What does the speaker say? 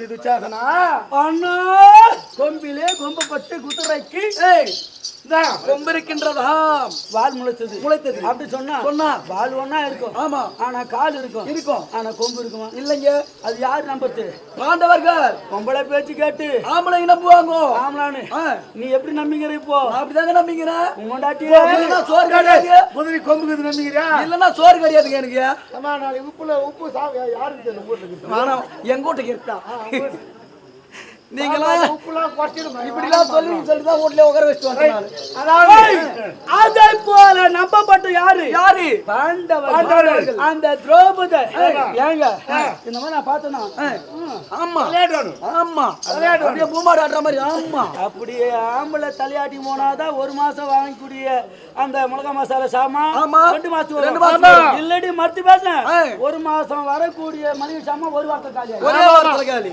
బిదు చేతనా అన్నా! கொம்பிலே கொம்பப்பட்டு குதிரைக்கு கொம்பு இருக்கின்றதா வால் முளைத்தது. முளைத்தது. அப்படி சொன்னா சொன்னா. வால் ஒண்ணா இருக்கும். ஆமா. ஆனா கால் இருக்கும். இருக்கும். ஆனா கொம்பு இருக்குமா? இல்லைங்க. அது யார் நம்புறது? பாண்டவர்கள் பொம்பளை பேச்சு கேட்டு. ஆம்பளை நம்புவாங்க. ஆமலானு ஆ, நீ எப்படி நம்பிக்கிற இப்போ? அப்படிதாங்க நம்பிக்கிறேன். உங்கண்டாட்டியே சோறு கிடையாது. குதிரை கொம்புக்கு நம்பிக்கிறியா? இல்லைன்னா சோறு கிடையாதுங்க எனக்கு. உப்புல உப்பு சாப்பிட யாருக்கு எங்க வீட்டுக்கு. இருக்கா? நீங்களாம் இப்படிலாம் சொல்லி சொல்லி தான் வீட்லயே உட்கார வச்சுட்டு வந்தேன் அதாவது அதை போல நம்பப்பட்ட யாரு? யாரு? பாண்டவர். அந்த திரௌபதி. ஏங்க. இந்த மாதிரி நான் பார்த்தேனா ஆமா. ஆமா. அப்படியே பூமாடு ஆடுற மாதிரி ஆமா. அப்படியே ஆம்பளை தலையாட்டி போனாதான் ஒரு மாசம் வாங்கக்கூடிய அந்த மிளகா மசாலா சாமான் ஆமா. ரெண்டு மாசத்துக்கு ரெண்டு. மாசம். இல்லடி மறுத்து பேசுறேன். ஒரு மாசம் வரக்கூடிய மளிகை சாமான் ஒரு வாரத்தை காலியா ஒரே காலி.